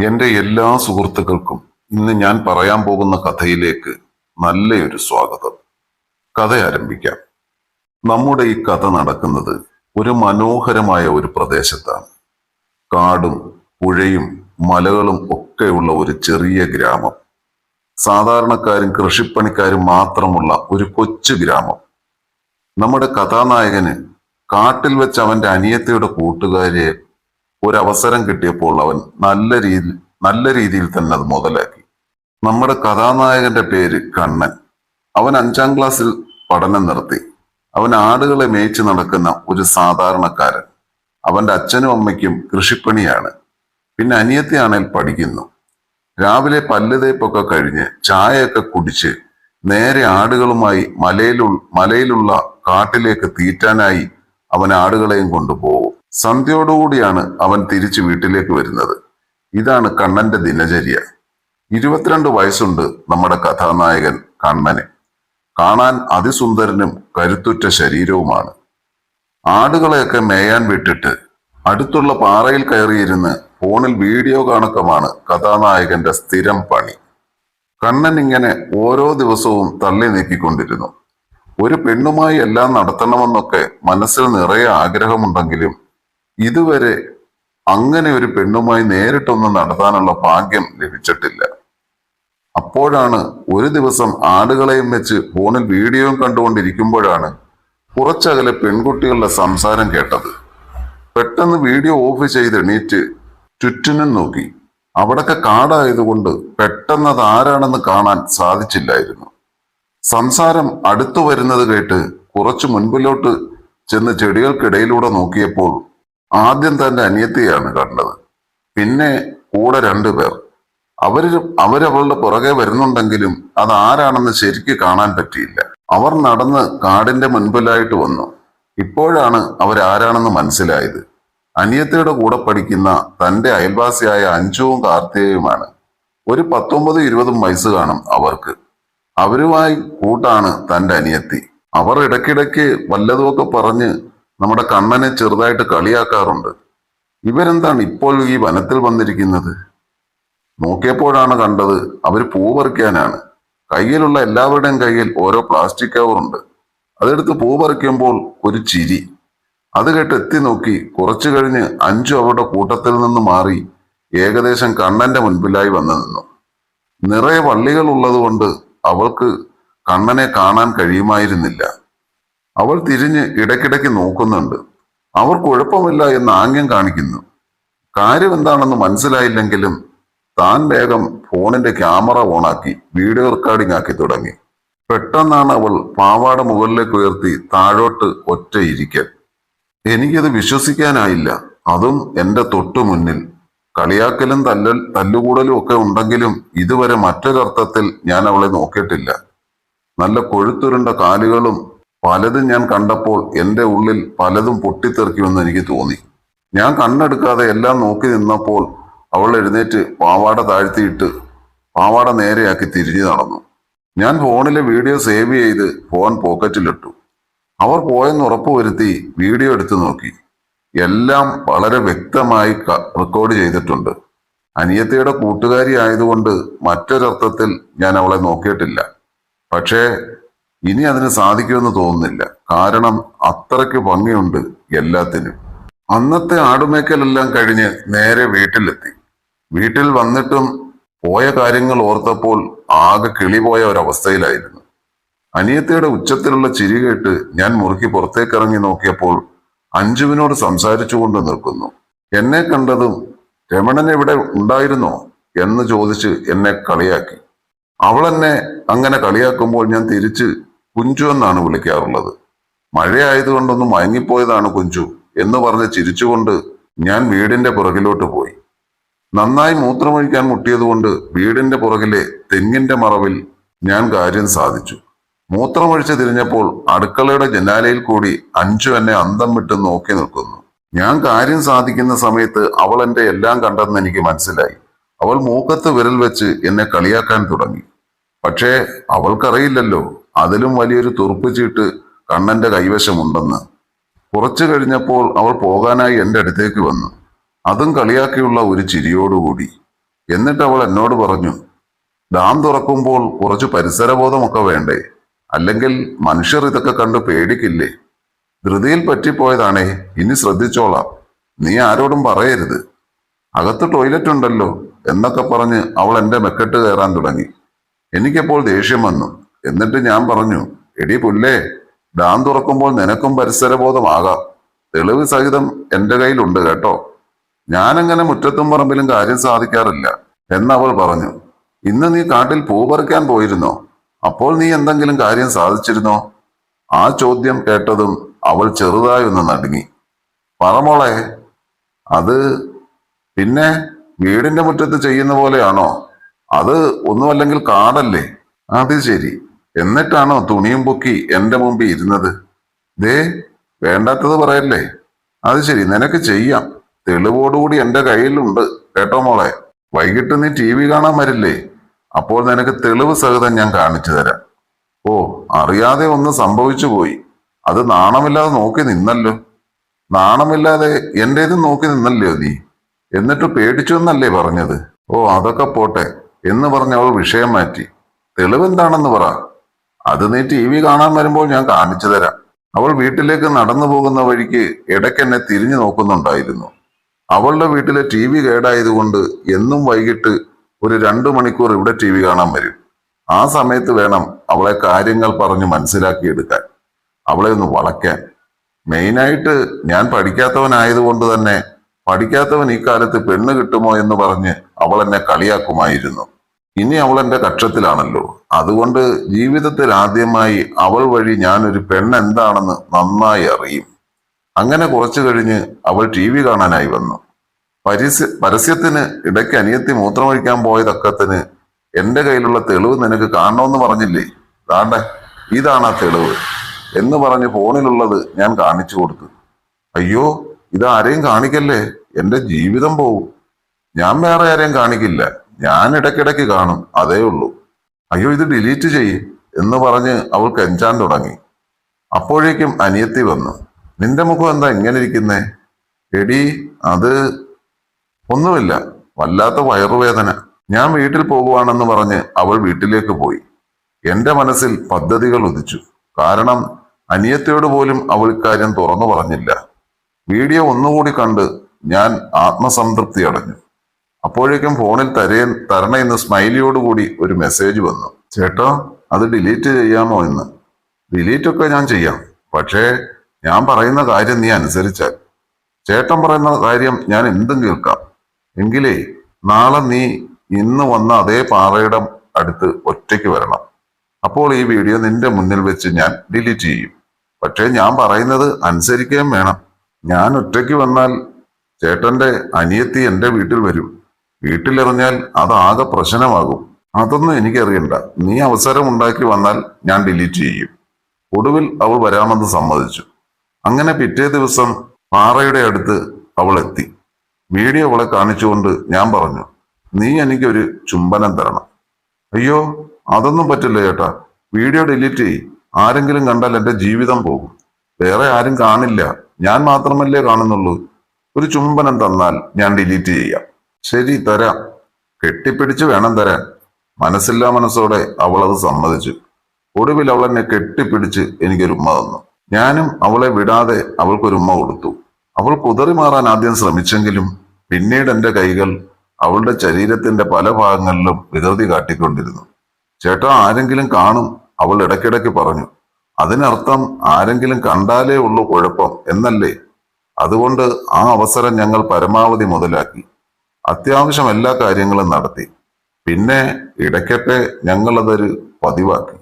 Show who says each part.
Speaker 1: എന്റെ എല്ലാ സുഹൃത്തുക്കൾക്കും ഇന്ന് ഞാൻ പറയാൻ പോകുന്ന കഥയിലേക്ക് നല്ലൊരു സ്വാഗതം. കഥ ആരംഭിക്കാം. നമ്മുടെ ഈ കഥ നടക്കുന്നത് ഒരു മനോഹരമായ ഒരു പ്രദേശത്താണ്. കാടും പുഴയും മലകളും ഒക്കെയുള്ള ഒരു ചെറിയ ഗ്രാമം. സാധാരണക്കാരും കൃഷിപ്പണിക്കാരും മാത്രമുള്ള ഒരു കൊച്ചു ഗ്രാമം. നമ്മുടെ കഥാനായകന് കാട്ടിൽ വെച്ച് അവന്റെ അനിയത്തിയുടെ കൂട്ടുകാരെ ഒരു അവസരം കിട്ടിയപ്പോൾ അവൻ നല്ല രീതി നല്ല രീതിയിൽ തന്നെ അത് മുതലാക്കി. നമ്മുടെ കഥാനായകന്റെ പേര് കണ്ണൻ. അവൻ അഞ്ചാം ക്ലാസ്സിൽ പഠനം നിർത്തി. അവൻ ആടുകളെ മേய்ച്ചു നടക്കുന്ന ഒരു സാധാരണക്കാരൻ. അവന്റെ അച്ഛനും അമ്മയ്ക്കും കൃഷിപ്പണിയാണ്. പിന്നെ അനിയത്തിയാണേൽ പഠിക്കുന്നു. രാവിലെ പല്ലുതേപ്പൊക്കെ കഴിഞ്ഞ് ചായയൊക്കെ കുടിച്ച് നേരെ ആടുകളുമായി മലയിലു മലയിലുള്ള കാട്ടിലേക്ക് തീറ്റാനായി അവൻ ആടുകളെയും കൊണ്ടുപോകും. സന്ധ്യയോടുകൂടിയാണ് അവൻ തിരിച്ചു വീട്ടിലേക്ക് വരുന്നത്. ഇതാണ് കണ്ണന്റെ ദിനചര്യ. ഇരുപത്തിരണ്ട് വയസ്സുണ്ട് നമ്മുടെ കഥാനായകൻ കണ്ണന്. കാണാൻ അതിസുന്ദരനും കരുത്തുറ്റ ശരീരവുമാണ്. ആടുകളെയൊക്കെ മേയാൻ വിട്ടിട്ട് അടുത്തുള്ള പാറയിൽ കയറിയിരുന്ന് ഫോണിൽ വീഡിയോ കാണക്കമാണ് കഥാനായകന്റെ സ്ഥിരം പണി. കണ്ണൻ ഇങ്ങനെ ഓരോ ദിവസവും തള്ളി നീക്കിക്കൊണ്ടിരുന്നു. ഒരു പെണ്ണുമായി എല്ലാം നടത്തണമെന്നൊക്കെ മനസ്സിൽ നിറയെ ആഗ്രഹമുണ്ടെങ്കിലും ഇതുവരെ അങ്ങനെ ഒരു പെണ്ണുമായി നേരിട്ടൊന്നും നടത്താനുള്ള ഭാഗ്യം ലഭിച്ചിട്ടില്ല. അപ്പോഴാണ് ഒരു ദിവസം ആടുകളെയും വെച്ച് ഫോണിൽ വീഡിയോയും കണ്ടുകൊണ്ടിരിക്കുമ്പോഴാണ് കുറച്ചകലെ പെൺകുട്ടികളുടെ സംസാരം കേട്ടത്. പെട്ടെന്ന് വീഡിയോ ഓഫ് ചെയ്ത് എണീറ്റ് ചുറ്റിനും നോക്കി. അവിടൊക്കെ കാടായതുകൊണ്ട് പെട്ടെന്ന് അത് ആരാണെന്ന് കാണാൻ സാധിച്ചില്ലായിരുന്നു. സംസാരം അടുത്തു വരുന്നത് കേട്ട് കുറച്ചു മുൻപിലോട്ട് ചെന്ന് ചെടികൾക്കിടയിലൂടെ നോക്കിയപ്പോൾ ആദ്യം തന്റെ അനിയത്തിയാണ് കണ്ടത്. പിന്നെ കൂടെ രണ്ടുപേർ അവർ അവരവളുടെ പുറകെ വരുന്നുണ്ടെങ്കിലും അത് ആരാണെന്ന് ശരിക്ക് കാണാൻ പറ്റിയില്ല. അവർ നടന്ന് കാടിന്റെ മുൻപിലായിട്ട് വന്നു. ഇപ്പോഴാണ് അവരാരാണെന്ന് മനസ്സിലായത്. അനിയത്തിയുടെ കൂടെ പഠിക്കുന്ന തന്റെ അയൽവാസിയായ അഞ്ചുവും കാർത്തികയുമാണ്. ഒരു പത്തൊമ്പത് ഇരുപതും വയസ്സ് കാണും അവർക്ക്. അവരുമായി കൂട്ടാണ് തന്റെ അനിയത്തി. അവർ ഇടയ്ക്കിടയ്ക്ക് വല്ലതുമൊക്കെ പറഞ്ഞ് നമ്മുടെ കണ്ണനെ ചെറുതായിട്ട് കളിയാക്കാറുണ്ട്. ഇവരെന്താണ് ഇപ്പോൾ ഈ വനത്തിൽ വന്നിരിക്കുന്നത്? നോക്കിയപ്പോഴാണ് കണ്ടത് അവർ പൂ പറിക്കാനാണ്. കയ്യിലുള്ള എല്ലാവരുടെയും കയ്യിൽ ഓരോ പ്ലാസ്റ്റിക് കവറുണ്ട് അതെടുത്ത് പൂ പറിക്കുമ്പോൾ ഒരു ചിരി. അത് കേട്ട് എത്തി നോക്കി കുറച്ചു കഴിഞ്ഞ് അഞ്ചു അവരുടെ കൂട്ടത്തിൽ നിന്ന് മാറി ഏകദേശം കണ്ണന്റെ മുൻപിലായി വന്നു നിന്നു. നിറയെ വള്ളികൾ ഉള്ളതുകൊണ്ട് അവൾക്ക് കണ്ണനെ കാണാൻ കഴിയുമായിരുന്നില്ല. അവൾ തിരിഞ്ഞ് ഇടയ്ക്കിടയ്ക്ക് നോക്കുന്നുണ്ട്. അവർ കുഴപ്പമില്ല എന്ന് ആംഗ്യം കാണിക്കുന്നു. കാര്യം എന്താണെന്ന് മനസ്സിലായില്ലെങ്കിലും താൻ വേഗം ഫോണിന്റെ ക്യാമറ ഓണാക്കി വീഡിയോ റെക്കോർഡിംഗ് ആക്കി തുടങ്ങി. പെട്ടെന്നാണ് അവൾ പാവാട മുകളിലേക്ക് ഉയർത്തി താഴോട്ട് ഒറ്റ ഇരിക്കൽ. എനിക്കത് വിശ്വസിക്കാനായില്ല. അതും എന്റെ തൊട്ടു മുന്നിൽ. കളിയാക്കലും തല്ലൽ തല്ലുകൂടലും ഒക്കെ ഉണ്ടെങ്കിലും ഇതുവരെ മറ്റൊരർത്ഥത്തിൽ ഞാൻ അവളെ നോക്കിയിട്ടില്ല. നല്ല കൊഴുത്തുരുണ്ട കാലുകളും പലതും ഞാൻ കണ്ടപ്പോൾ എന്റെ ഉള്ളിൽ പലതും പൊട്ടിത്തെറിക്കുമെന്ന് എനിക്ക് തോന്നി. ഞാൻ കണ്ണെടുക്കാതെ എല്ലാം നോക്കി നിന്നപ്പോൾ അവൾ എഴുന്നേറ്റ് പാവാട താഴ്ത്തിയിട്ട് പാവാട നേരെയാക്കി തിരിഞ്ഞു നടന്നു. ഞാൻ ഫോണിലെ വീഡിയോ സേവ് ചെയ്ത് ഫോൺ പോക്കറ്റിലിട്ടു. അവർ പോയെന്ന് ഉറപ്പുവരുത്തി വീഡിയോ എടുത്തു നോക്കി. എല്ലാം വളരെ വ്യക്തമായി റെക്കോർഡ് ചെയ്തിട്ടുണ്ട്. അനിയത്തിയുടെ കൂട്ടുകാരി ആയതുകൊണ്ട് മറ്റൊരർത്ഥത്തിൽ ഞാൻ അവളെ നോക്കിയിട്ടില്ല. പക്ഷേ ഇനി അതിന് സാധിക്കുമെന്ന് തോന്നുന്നില്ല. കാരണം അത്രയ്ക്ക് ഭംഗിയുണ്ട് എല്ലാത്തിനും. അന്നത്തെ ആടുമേക്കലെല്ലാം കഴിഞ്ഞ് നേരെ വീട്ടിലെത്തി. വീട്ടിൽ വന്നിട്ടും പോയ കാര്യങ്ങൾ ഓർത്തപ്പോൾ ആകെ കിളിപോയ ഒരവസ്ഥയിലായിരുന്നു. അനിയത്തിയുടെ ഉച്ചത്തിലുള്ള ചിരി കേട്ട് ഞാൻ മുറുക്കി പുറത്തേക്കിറങ്ങി നോക്കിയപ്പോൾ അഞ്ജുവിനോട് സംസാരിച്ചുകൊണ്ട് നിൽക്കുന്നു. എന്നെ കണ്ടതും രമണൻ എവിടെ ഉണ്ടായിരുന്നോ? എന്ന് ചോദിച്ച് എന്നെ കളിയാക്കി. അവൾ എന്നെ അങ്ങനെ കളിയാക്കുമ്പോൾ ഞാൻ തിരിച്ച് കുഞ്ചു എന്നാണ് വിളിക്കാറുള്ളത്. മഴയായതുകൊണ്ടൊന്നും മയങ്ങിപ്പോയതാണ് കുഞ്ചു എന്ന് പറഞ്ഞ് ചിരിച്ചുകൊണ്ട് ഞാൻ വീടിന്റെ പുറകിലോട്ട് പോയി. നന്നായി മൂത്രമൊഴിക്കാൻ മുട്ടിയതുകൊണ്ട് വീടിന്റെ പുറകിലെ തെങ്ങിന്റെ മറവിൽ ഞാൻ കാര്യം സാധിച്ചു. മൂത്രമൊഴിച്ച് തിരിഞ്ഞപ്പോൾ അടുക്കളയുടെ ജനാലയിൽ കൂടി അഞ്ചു എന്നെ അന്തം വിട്ട് നോക്കി നിൽക്കുന്നു. ഞാൻ കാര്യം സാധിക്കുന്ന സമയത്ത് അവൾ എന്റെ എല്ലാം കണ്ടെന്ന് എനിക്ക് മനസ്സിലായി. അവൾ മൂക്കത്ത് വിരൽ വെച്ച് എന്നെ കളിയാക്കാൻ തുടങ്ങി. പക്ഷേ അവൾക്കറിയില്ലല്ലോ അതിലും വലിയൊരു തുറുപ്പ് ചീട്ട് കണ്ണന്റെ കൈവശമുണ്ടെന്ന്. കുറച്ചു കഴിഞ്ഞപ്പോൾ അവൾ പോകാനായി എന്റെ അടുത്തേക്ക് വന്നു. അതും കളിയാക്കിയുള്ള ഒരു ചിരിയോടുകൂടി. എന്നിട്ട് അവൾ എന്നോട് പറഞ്ഞു ഡാം തുറക്കുമ്പോൾ കുറച്ച് പരിസരബോധമൊക്കെ വേണ്ടേ? അല്ലെങ്കിൽ മനുഷ്യർ ഇതൊക്കെ കണ്ട് പേടിക്കില്ലേ? ധൃതിയിൽ പറ്റിപ്പോയതാണേ ഇനി ശ്രദ്ധിച്ചോളാം. നീ ആരോടും പറയരുത്. അകത്ത് ടോയ്ലറ്റ് ഉണ്ടല്ലോ എന്നൊക്കെ പറഞ്ഞ് അവൾ എന്റെ മെക്കെട്ട് കയറാൻ തുടങ്ങി. എനിക്കപ്പോൾ ദേഷ്യം വന്നു. എന്നിട്ട് ഞാൻ പറഞ്ഞു എടി പുല്ലേ ഡാം തുറക്കുമ്പോൾ നിനക്കും പരിസരബോധമാകാം. തെളിവ് സഹിതം എന്റെ കയ്യിലുണ്ട് കേട്ടോ. ഞാനങ്ങനെ മുറ്റത്തും പറമ്പിലും കാര്യം സാധിക്കാറില്ല. എന്നവൾ പറഞ്ഞു ഇന്ന് നീ കാട്ടിൽ പൂ പറിക്കാൻ പോയിരുന്നോ? അപ്പോൾ നീ എന്തെങ്കിലും കാര്യം സാധിച്ചിരുന്നോ? ആ ചോദ്യം കേട്ടതും അവൾ ചെറുതായി ഒന്ന് നടുങ്ങി. പറമോളെ അത് പിന്നെ വീടിന്റെ മുറ്റത്ത് ചെയ്യുന്ന പോലെയാണോ? അത് ഒന്നുമല്ലെങ്കിൽ കാടല്ലേ? അത് ശരി. എന്നിട്ടാണോ തുണിയും പൊക്കി എന്റെ മുമ്പിൽ ഇരുന്നത്? ദേ വേണ്ടാത്തത് പറയല്ലേ? അത് ശരി നിനക്ക് ചെയ്യാം. തെളിവോടുകൂടി എന്റെ കയ്യിലുണ്ട് കേട്ടോ മോളെ. വൈകിട്ട് നീ ടി വി കാണാൻ വരില്ലേ? അപ്പോൾ നിനക്ക് തെളിവ് സഹിതം ഞാൻ കാണിച്ചു തരാം. ഓ അറിയാതെ ഒന്ന് സംഭവിച്ചു പോയി. അത് നാണമില്ലാതെ നോക്കി നിന്നല്ലോ. നാണമില്ലാതെ എന്റേതും നോക്കി നിന്നല്ലോ നീ? എന്നിട്ട് പേടിച്ചു എന്നല്ലേ പറഞ്ഞത്? ഓ അതൊക്കെ പോട്ടെ. എന്ന് പറഞ്ഞ് അവൾ വിഷയം മാറ്റി. തെളിവെന്താണെന്ന് പറ. അത് നീ ടി വി കാണാൻ വരുമ്പോൾ ഞാൻ കാണിച്ചു തരാം. അവൾ വീട്ടിലേക്ക് നടന്നു പോകുന്ന വഴിക്ക് ഇടയ്ക്ക് എന്നെ തിരിഞ്ഞു നോക്കുന്നുണ്ടായിരുന്നു. അവളുടെ വീട്ടിലെ ടി വി കേടായതുകൊണ്ട് എന്നും വൈകിട്ട് ഒരു രണ്ടു മണിക്കൂർ ഇവിടെ ടി വി കാണാൻ വരും. ആ സമയത്ത് വേണം അവളെ കാര്യങ്ങൾ പറഞ്ഞ് മനസ്സിലാക്കിയെടുക്കാൻ. അവളെ ഒന്ന് വളയ്ക്കാൻ. മെയിനായിട്ട് ഞാൻ പഠിക്കാത്തവനായതുകൊണ്ട് തന്നെ പഠിക്കാത്തവൻ ഈ കാലത്ത് പെണ്ണ് കിട്ടുമോ എന്ന് പറഞ്ഞ് അവൾ എന്നെ കളിയാക്കുമായിരുന്നു. ഇനി അവൾ എന്റെ കക്ഷത്തിലാണല്ലോ. അതുകൊണ്ട് ജീവിതത്തിൽ ആദ്യമായി അവൾ വഴി ഞാനൊരു പെണ്ണ് എന്താണെന്ന് നന്നായി അറിയും. അങ്ങനെ കുറച്ചു കഴിഞ്ഞ് അവൾ ടി വി കാണാനായി വന്നു. പരസ്യ പരസ്യത്തിന് ഇടയ്ക്ക് അനിയത്തി മൂത്രമൊഴിക്കാൻ പോയതക്കത്തിന് എന്റെ കയ്യിലുള്ള തെളിവ് നിനക്ക് കാണണമെന്ന് പറഞ്ഞില്ലേ? ദാണ്ടെ ഇതാണ് ആ തെളിവ് എന്ന് പറഞ്ഞ് ഫോണിലുള്ളത് ഞാൻ കാണിച്ചു കൊടുത്തു. അയ്യോ ഇത് ആരെയും കാണിക്കല്ലേ? എന്റെ ജീവിതം പോവും. ഞാൻ വേറെ ആരെയും കാണിക്കില്ല. ഞാൻ ഇടയ്ക്കിടയ്ക്ക് കാണും. അതേ ഉള്ളൂ. അയ്യോ ഇത് ഡിലീറ്റ് ചെയ്യ് എന്ന് പറഞ്ഞ് അവൾ കെഞ്ചാൻ തുടങ്ങി. അപ്പോഴേക്കും അനിയത്തി വന്നു. നിന്റെ മുഖം എന്താ ഇങ്ങനെ ഇരിക്കുന്നേ? എടി അത് ഒന്നുമില്ല. വല്ലാത്ത വയറുവേദന. ഞാൻ വീട്ടിൽ പോകുവാണെന്ന് പറഞ്ഞ് അവൾ വീട്ടിലേക്ക് പോയി. എന്റെ മനസ്സിൽ പദ്ധതികൾ ഉദിച്ചു. കാരണം അനിയത്തിയോട് പോലും അവൾ ഇക്കാര്യം തുറന്നു പറഞ്ഞില്ല. വീഡിയോ ഒന്നുകൂടി കണ്ട് ഞാൻ ആത്മസംതൃപ്തി അടഞ്ഞു. അപ്പോഴേക്കും ഫോണിൽ തരേ തരണ എന്ന് സ്മൈലിയോടുകൂടി ഒരു മെസ്സേജ് വന്നു. ചേട്ടാ അത് ഡിലീറ്റ് ചെയ്യാമോ എന്ന്. ഡിലീറ്റ് ഒക്കെ ഞാൻ ചെയ്യാം. പക്ഷേ ഞാൻ പറയുന്ന കാര്യം നീ അനുസരിച്ചാൽ. ചേട്ടൻ പറയുന്ന കാര്യം ഞാൻ എന്തും കേൾക്കാം. എങ്കിലേ നാളെ നീ ഇന്ന് വന്ന അതേ പാറയുടെ അടുത്ത് ഒറ്റയ്ക്ക് വരണം. അപ്പോൾ ഈ വീഡിയോ നിന്റെ മുന്നിൽ വെച്ച് ഞാൻ ഡിലീറ്റ് ചെയ്യും. പക്ഷേ ഞാൻ പറയുന്നത് അനുസരിക്കുകയും വേണം. ഞാൻ ഒറ്റയ്ക്ക് വന്നാൽ ചേട്ടന്റെ അനിയത്തി എന്റെ വീട്ടിൽ വരും. വീട്ടിലെറിഞ്ഞാൽ അതാകെ പ്രശ്നമാകും. അതൊന്നും എനിക്കറിയണ്ട. നീ അവസരം ഉണ്ടാക്കി വന്നാൽ ഞാൻ ഡിലീറ്റ് ചെയ്യും. ഒടുവിൽ അവൾ വരാമെന്ന് സമ്മതിച്ചു. അങ്ങനെ പിറ്റേ ദിവസം പാറയുടെ അടുത്ത് അവൾ എത്തി. വീഡിയോ അവളെ കാണിച്ചുകൊണ്ട് ഞാൻ പറഞ്ഞു നീ എനിക്കൊരു ചുംബനം തരണം. അയ്യോ അതൊന്നും പറ്റില്ല ചേട്ടാ. വീഡിയോ ഡിലീറ്റ് ചെയ് ആരെങ്കിലും കണ്ടാൽ എന്റെ ജീവിതം പോകും. വേറെ ആരും കാണില്ല. ഞാൻ മാത്രമല്ലേ കാണുന്നുള്ളൂ. ഒരു ചുംബനം തന്നാൽ ഞാൻ ഡിലീറ്റ് ചെയ്യാം. ശരി തരാം. കെട്ടിപ്പിടിച്ച് വേണം തരാൻ. മനസ്സില്ലാ മനസ്സോടെ അവൾ അത് സമ്മതിച്ചു. ഒടുവിൽ അവൾ എന്നെ കെട്ടിപ്പിടിച്ച് എനിക്കൊരു ഉമ്മ തന്നു. ഞാനും അവളെ വിടാതെ അവൾക്കൊരു ഉമ്മ കൊടുത്തു. അവൾ കുതറി മാറാൻ ആദ്യം ശ്രമിച്ചെങ്കിലും പിന്നീട് എന്റെ കൈകൾ അവളുടെ ശരീരത്തിന്റെ പല ഭാഗങ്ങളിലും വികൃതി കാട്ടിക്കൊണ്ടിരുന്നു. ചേട്ടാ ആരെങ്കിലും കാണും. അവൾ ഇടയ്ക്കിടയ്ക്ക് പറഞ്ഞു. അതിനർത്ഥം ആരെങ്കിലും കണ്ടാലേ ഉള്ളൂ കുഴപ്പം എന്നല്ലേ? അതുകൊണ്ട് ആ അവസരം ഞങ്ങൾ പരമാവധി മുതലാക്കി. അത്യാവശ്യം എല്ലാ കാര്യങ്ങളും നടത്തി. പിന്നെ ഇടയ്ക്കൊക്കെ ഞങ്ങളതൊരു പതിവാക്കി.